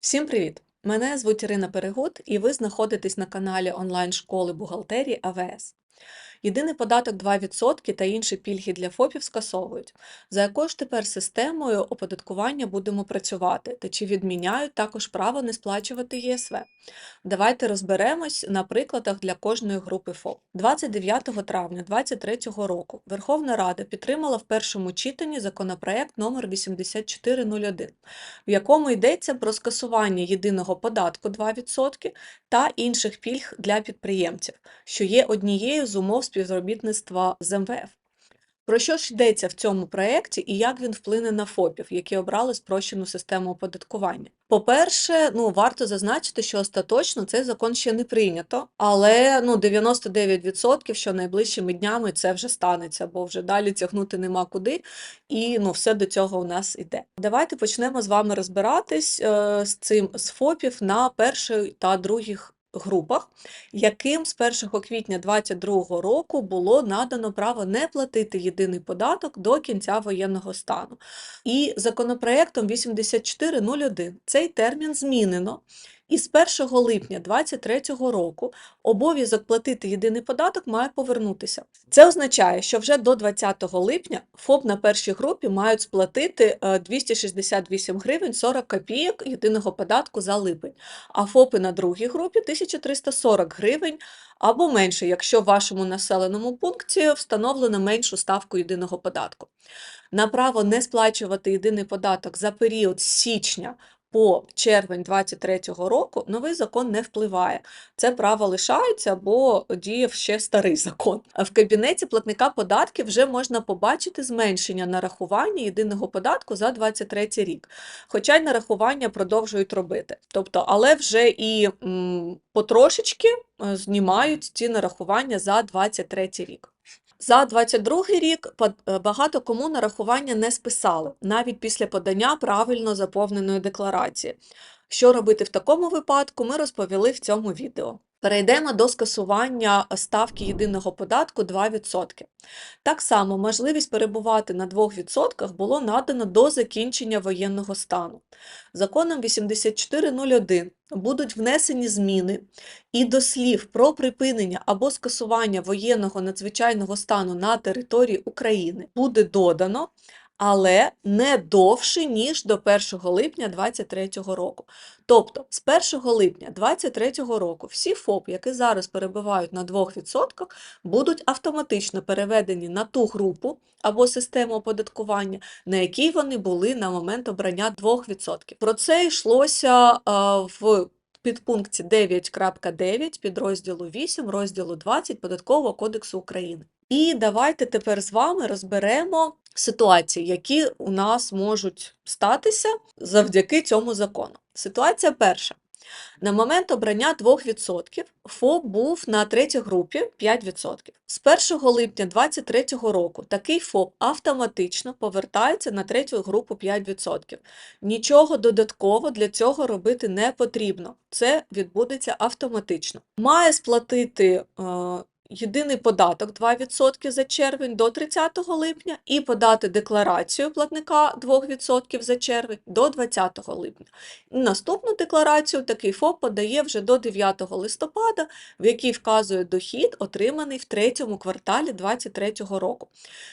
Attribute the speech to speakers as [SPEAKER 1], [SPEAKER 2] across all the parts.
[SPEAKER 1] Всім привіт! Мене звуть Ірина Перегуд, і ви знаходитесь на каналі онлайн-школи бухгалтерії АВС. Єдиний податок 2% та інші пільги для ФОПів скасовують. За якою ж тепер системою оподаткування будемо працювати та чи відміняють також право не сплачувати ЄСВ? Давайте розберемось на прикладах для кожної групи ФОП. 29 травня 2023 року Верховна Рада підтримала в першому читанні законопроект номер 8401, в якому йдеться про скасування єдиного податку 2% та інших пільг для підприємців, що є однією з умов співробітництва з МВФ. Про що ж йдеться в цьому проєкті і як він вплине на ФОПів, які обрали спрощену систему оподаткування? По-перше, ну варто зазначити, що остаточно цей закон ще не прийнято, але ну 99% що найближчими днями це вже станеться, бо вже далі тягнути нема куди, і ну все до цього у нас іде. Давайте почнемо з вами розбиратись е, з цим з ФОПів на першій та других групах, яким з 1 квітня 2022 року було надано право не платити єдиний податок до кінця воєнного стану. І законопроектом 8401 цей термін змінено. І з 1 липня 2023 року обов'язок платити єдиний податок має повернутися. Це означає, що вже до 20 липня ФОП на першій групі мають сплатити е, 268 гривень 40 копійок єдиного податку за липень, а ФОПи на другій групі 1340 гривень або менше, якщо в вашому населеному пункті встановлено меншу ставку єдиного податку. На право не сплачувати єдиний податок за період січня по червень 2023 року новий закон не впливає. Це право лишається, бо діяв ще старий закон. А В кабінеті платника податків вже можна побачити зменшення нарахування єдиного податку за 2023 рік. Хоча й нарахування продовжують робити. Тобто, але вже і м, потрошечки е, знімають ці нарахування за 2023 рік. За 22 рік е, багато кому нарахування не списали, навіть після подання правильно заповненої декларації. Що робити в такому випадку, ми розповіли в цьому відео. Перейдемо до скасування ставки єдиного податку 2%. Так само можливість перебувати на 2% було надано до закінчення воєнного стану. Законом 8401 будуть внесені зміни і до слів про припинення або скасування воєнного надзвичайного стану на території України буде додано, але не довше, ніж до 1 липня 2023 року. Тобто з 1 липня 2023 року всі ФОП, які зараз перебувають на 2%, будуть автоматично переведені на ту групу або систему оподаткування, на якій вони були на момент обрання 2%. Про це йшлося в підпункті 9.9 підрозділу 8 розділу 20 Податкового кодексу України. І давайте тепер з вами розберемо ситуації, які у нас можуть статися завдяки цьому закону. Ситуація перша. На момент обрання 2% ФОП був на третій групі 5%. З 1 липня 2023 року такий ФОП автоматично повертається на третю групу 5%. Нічого додатково для цього робити не потрібно. Це відбудеться автоматично. Має сплатити е, єдиний податок 2% за червень до 30 липня і подати декларацію платника 2% за червень до 20 липня. Наступну декларацію такий ФОП подає вже до 9 листопада, в якій вказує дохід, отриманий в третьому кварталі 2023 року.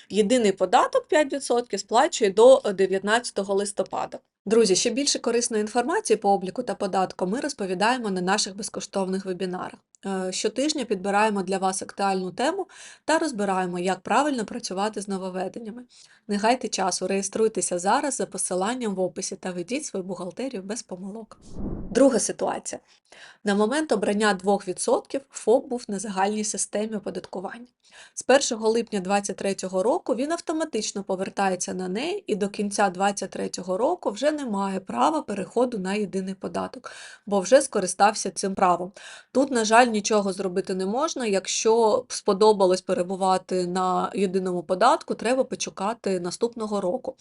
[SPEAKER 1] Єдиний податок 5% сплачує до 19 листопада. Друзі, ще більше корисної інформації по обліку та податку ми розповідаємо на наших безкоштовних вебінарах. Е, Щотижня підбираємо для вас актуальну тему та розбираємо, як правильно працювати з нововведеннями. Не гайте часу, реєструйтеся зараз за посиланням в описі та ведіть свою бухгалтерію без помилок. Друга ситуація. На момент обрання 2% ФОП був на загальній системі оподаткування. З 1 липня 2023 року він автоматично повертається на неї і до кінця 2023 року вже не має права переходу на єдиний податок, бо вже скористався цим правом. Тут, на жаль, нічого зробити не можна. Якщо сподобалось перебувати на єдиному податку, треба почекати наступного року.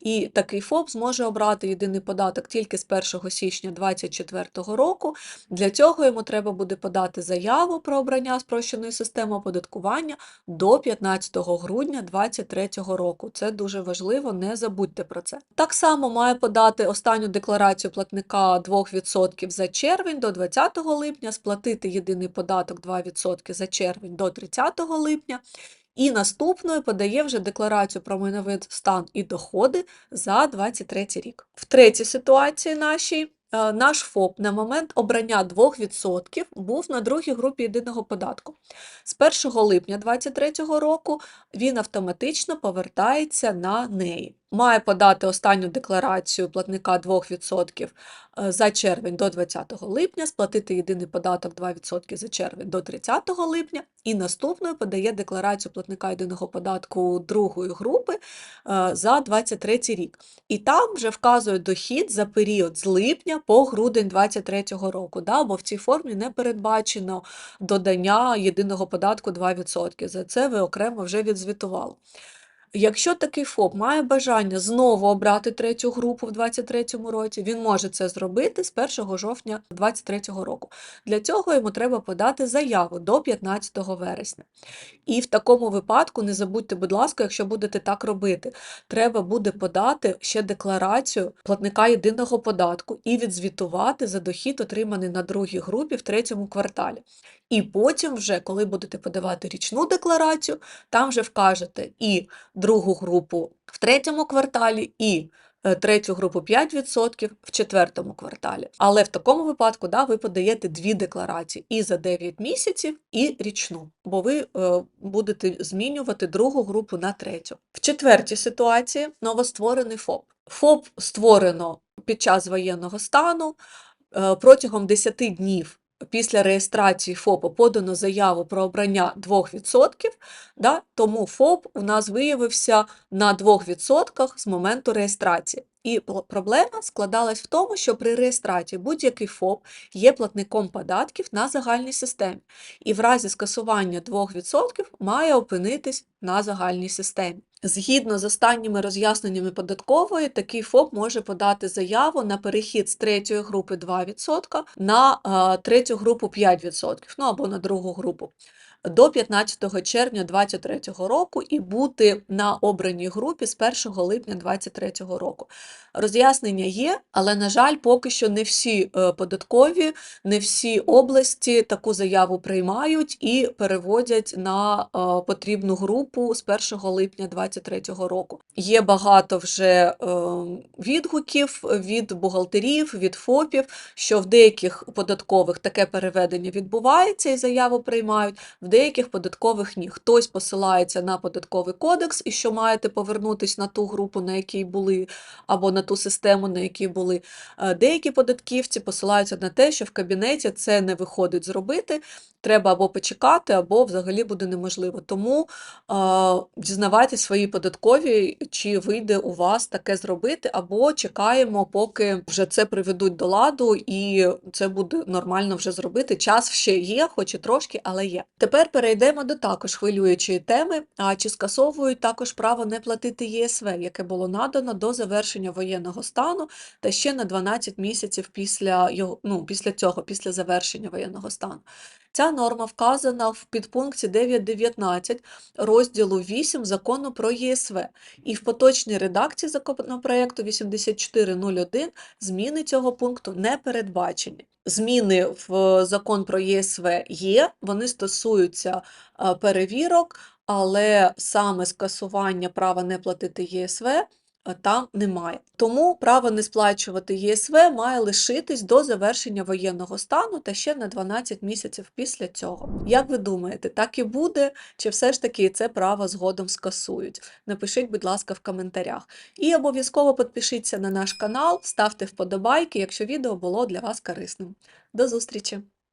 [SPEAKER 1] І такий ФОП зможе обрати єдиний податок тільки з 1 січня 2024 року. Для цього йому треба буде подати заяву про обрання спрощеної системи оподаткування до 15 грудня 2023 року. Це дуже важливо, не забудьте про це. Так само має подати останню декларацію платника 2% за червень до 20 липня, сплатити єдиний податок 2% за червень до 30 липня. І наступною подає вже декларацію про майновий стан і доходи за 23 рік. В третій ситуації нашій е, наш ФОП на момент обрання 2% був на другій групі єдиного податку. З 1 липня 2023 року він автоматично повертається на неї. Має подати останню декларацію платника 2% е, за червень до 20 липня, сплатити єдиний податок 2% за червень до 30 липня, і наступною подає декларацію платника єдиного податку другої групи е, за 23 рік. І там вже вказує дохід за період з липня по грудень 2023 року, да, бо в цій формі не передбачено додання єдиного податку 2%. За це ви окремо вже відзвітували. Якщо такий ФОП має бажання знову обрати третю групу в 2023 році, він може це зробити з 1 жовтня 2023 року. Для цього йому треба подати заяву до 15 вересня. І в такому випадку не забудьте, будь ласка, якщо будете так робити, треба буде подати ще декларацію платника єдиного податку і відзвітувати за дохід, отриманий на другій групі в третьому кварталі. І потім, вже, коли будете подавати річну декларацію, там вже вкажете і другу групу в третьому кварталі, і е, третю групу 5% в четвертому кварталі. Але в такому випадку да, ви подаєте дві декларації і за 9 місяців, і річну, бо ви е, будете змінювати другу групу на третю. В четвертій ситуації новостворений ФОП. ФОП створено під час воєнного стану е, протягом 10 днів після реєстрації ФОПу подано заяву про обрання 2%, да, тому ФОП у нас виявився на 2% з моменту реєстрації. І проблема складалась в тому, що при реєстрації будь-який ФОП є платником податків на загальній системі, і в разі скасування 2% має опинитись на загальній системі. Згідно з останніми роз'ясненнями податкової, такий ФОП може подати заяву на перехід з третьої групи 2% на е, третю групу 5%, ну або на другу групу. До 15 червня 2023 року і бути на обраній групі з 1 липня 2023 року. Роз'яснення є, але, на жаль, поки що не всі е, податкові, не всі області таку заяву приймають і переводять на е, потрібну групу з 1 липня 2023 року. Є багато вже е, відгуків від бухгалтерів, від ФОПів, що в деяких податкових таке переведення відбувається і заяву приймають, в деяких податкових ні. Хтось посилається на податковий кодекс і що маєте повернутись на ту групу, на якій були, або на ту систему, на якій були. Е, Деякі податківці посилаються на те, що в кабінеті це не виходить зробити. Треба або почекати, або взагалі буде неможливо. Тому е, дізнавайтесь свої податкові, чи вийде у вас таке зробити, або чекаємо, поки вже це приведуть до ладу, і це буде нормально вже зробити. Час ще є, хоч і трошки, але є. Тепер перейдемо до також хвилюючої теми. А чи скасовують також право не платити ЄСВ, яке було надано до завершення воєнного стану та ще на 12 місяців після його, ну, після цього, після завершення воєнного стану. Ця норма вказана в підпункті 9.19 розділу 8 закону про ЄСВ, і в поточній редакції законопроекту 8401 зміни цього пункту не передбачені. Зміни в закон про ЄСВ є, вони стосуються е, перевірок, але саме скасування права не платити ЄСВ е, там немає. Тому право не сплачувати ЄСВ має лишитись до завершення воєнного стану та ще на 12 місяців після цього. Як ви думаєте, так і буде, чи все ж таки це право згодом скасують? Напишіть, будь ласка, в коментарях. І обов'язково підпишіться на наш канал, ставте вподобайки, якщо відео було для вас корисним. До зустрічі!